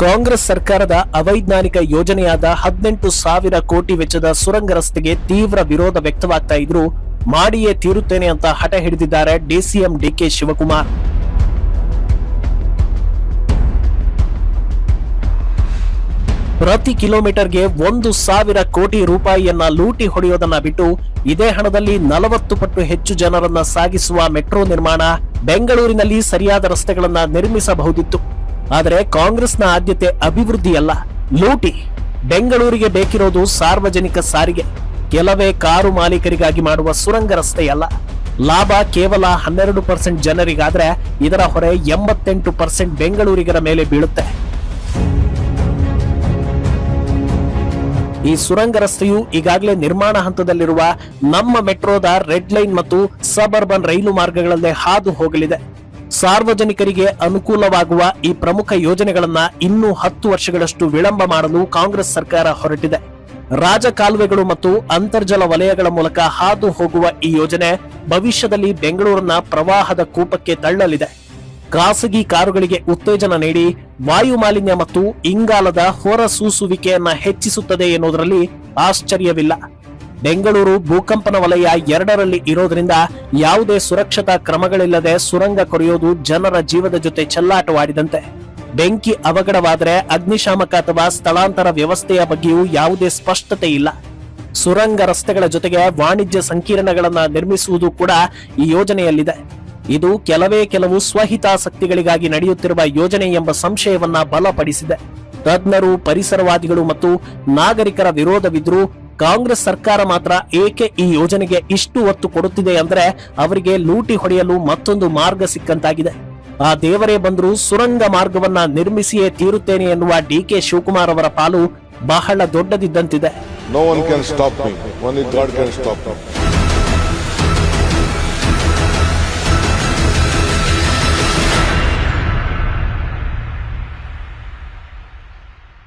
ಕಾಂಗ್ರೆಸ್ ಸರ್ಕಾರದ ಅವೈಜ್ಞಾನಿಕ ಯೋಜನೆಯಾದ ಹದಿನೆಂಟು ಸಾವಿರ ಕೋಟಿ ವೆಚ್ಚದ ಸುರಂಗ ರಸ್ತೆಗೆ ತೀವ್ರ ವಿರೋಧ ವ್ಯಕ್ತವಾಗ್ತಾ ಇದ್ರು ಮಾಡಿಯೇ ತೀರುತ್ತೇನೆ ಅಂತ ಹಠ ಹಿಡಿದಿದ್ದಾರೆ ಡಿಸಿಎಂ ಡಿಕೆ ಶಿವಕುಮಾರ್. ಪ್ರತಿ ಕಿಲೋಮೀಟರ್ಗೆ ಒಂದು ಸಾವಿರ ಕೋಟಿ ರೂಪಾಯಿಯನ್ನ ಲೂಟಿ ಹೊಡೆಯೋದನ್ನ ಬಿಟ್ಟು ಇದೇ ಹಣದಲ್ಲಿ ನಲವತ್ತು ಪಟ್ಟು ಹೆಚ್ಚು ಜನರನ್ನ ಸಾಗಿಸುವ ಮೆಟ್ರೋ ನಿರ್ಮಾಣ ಬೆಂಗಳೂರಿನಲ್ಲಿ ಸರಿಯಾದ ರಸ್ತೆಗಳನ್ನ ನಿರ್ಮಿಸಬಹುದಿತ್ತು. ಆದರೆ ಕಾಂಗ್ರೆಸ್ನ ಆದ್ಯತೆ ಅಭಿವೃದ್ಧಿಯಲ್ಲ ಲೂಟಿ ಬೆಂಗಳೂರಿಗೆ ಬೇಕಿರೋದು ಸಾರ್ವಜನಿಕ ಸಾರಿಗೆ. ಕೆಲವೇ ಕಾರು ಮಾಲೀಕರಿಗಾಗಿ ಮಾಡುವ ಸುರಂಗ ರಸ್ತೆಯಲ್ಲ ಲಾಭ ಕೇವಲ ಹನ್ನೆರಡು ಪರ್ಸೆಂಟ್ ಜನರಿಗಾದ್ರೆ ಇದರ ಹೊರೆ ಎಂಬತ್ತೆಂಟು ಪರ್ಸೆಂಟ್ ಬೆಂಗಳೂರಿಗರ ಮೇಲೆ ಬೀಳುತ್ತೆ. ಈ ಸುರಂಗ ರಸ್ತೆಯು ಈಗಾಗಲೇ ನಿರ್ಮಾಣ ಹಂತದಲ್ಲಿರುವ ನಮ್ಮ ಮೆಟ್ರೋದ ರೆಡ್ ಲೈನ್ ಮತ್ತು ಸಬ್ ರೈಲು ಮಾರ್ಗಗಳಲ್ಲೇ ಹಾದು ಹೋಗಲಿದೆ. ಸಾರ್ವಜನಿಕರಿಗೆ ಅನುಕೂಲವಾಗುವ ಈ ಪ್ರಮುಖ ಯೋಜನೆಗಳನ್ನ ಇನ್ನೂ ಹತ್ತು ವರ್ಷಗಳಷ್ಟು ವಿಳಂಬ ಮಾಡಲು ಕಾಂಗ್ರೆಸ್ ಸರ್ಕಾರ ಹೊರಟಿದೆ. ರಾಜಕಾಲುವೆಗಳು ಮತ್ತು ಅಂತರ್ಜಲ ವಲಯಗಳ ಮೂಲಕ ಹಾದು ಹೋಗುವ ಈ ಯೋಜನೆ ಭವಿಷ್ಯದಲ್ಲಿ ಬೆಂಗಳೂರಿನ ಪ್ರವಾಹದ ಕೂಪಕ್ಕೆ ತಳ್ಳಲಿದೆ. ಖಾಸಗಿ ಕಾರುಗಳಿಗೆ ಉತ್ತೇಜನ ನೀಡಿ ವಾಯು ಮಾಲಿನ್ಯ ಮತ್ತು ಇಂಗಾಲದ ಹೊರಸೂಸುವಿಕೆಯನ್ನ ಹೆಚ್ಚಿಸುತ್ತದೆ ಎನ್ನುವುದರಲ್ಲಿ ಆಶ್ಚರ್ಯವಿಲ್ಲ. ಬೆಂಗಳೂರು ಭೂಕಂಪನ ವಲಯ ಎರಡರಲ್ಲಿ ಇರೋದ್ರಿಂದ ಯಾವುದೇ ಸುರಕ್ಷತಾ ಕ್ರಮಗಳಿಲ್ಲದೆ ಸುರಂಗ ಕೊರೆಯೋದು ಜನರ ಜೀವದ ಜೊತೆ ಚೆಲ್ಲಾಟವಾಡಿದಂತೆ. ಬೆಂಕಿ ಅವಘಡವಾದರೆ ಅಗ್ನಿಶಾಮಕ ಅಥವಾ ಸ್ಥಳಾಂತರ ವ್ಯವಸ್ಥೆಯ ಬಗ್ಗೆಯೂ ಯಾವುದೇ ಸ್ಪಷ್ಟತೆ ಇಲ್ಲ. ಸುರಂಗ ರಸ್ತೆಗಳ ಜೊತೆಗೆ ವಾಣಿಜ್ಯ ಸಂಕೀರ್ಣಗಳನ್ನು ನಿರ್ಮಿಸುವುದು ಕೂಡ ಈ ಯೋಜನೆಯಲ್ಲಿದೆ. ಇದು ಕೆಲವೇ ಕೆಲವು ಸ್ವಹಿತಾಸಕ್ತಿಗಳಿಗಾಗಿ ನಡೆಯುತ್ತಿರುವ ಯೋಜನೆ ಎಂಬ ಸಂಶಯವನ್ನ ಬಲಪಡಿಸಿದೆ. ತಜ್ಞರು, ಪರಿಸರವಾದಿಗಳು ಮತ್ತು ನಾಗರಿಕರ ವಿರೋಧವಿದ್ರೂ ಕಾಂಗ್ರೆಸ್ ಸರ್ಕಾರ ಮಾತ್ರ ಏಕೆ ಈ ಯೋಜನೆಗೆ ಇಷ್ಟು ಒತ್ತು ಕೊಡುತ್ತಿದೆ ಅಂದ್ರೆ ಅವರಿಗೆ ಲೂಟಿ ಹೊಡೆಯಲು ಮತ್ತೊಂದು ಮಾರ್ಗ ಸಿಕ್ಕಂತಾಗಿದೆ. ಆ ದೇವರೇ ಬಂದರೂ ಸುರಂಗ ಮಾರ್ಗವನ್ನ ನಿರ್ಮಿಸಿಯೇ ತೀರುತ್ತೇನೆ ಎನ್ನುವ ಡಿ ಕೆ ಶಿವಕುಮಾರ್ ಅವರ ಪಾಲು ಬಹಳ ದೊಡ್ಡದಿದ್ದಂತಿದೆ.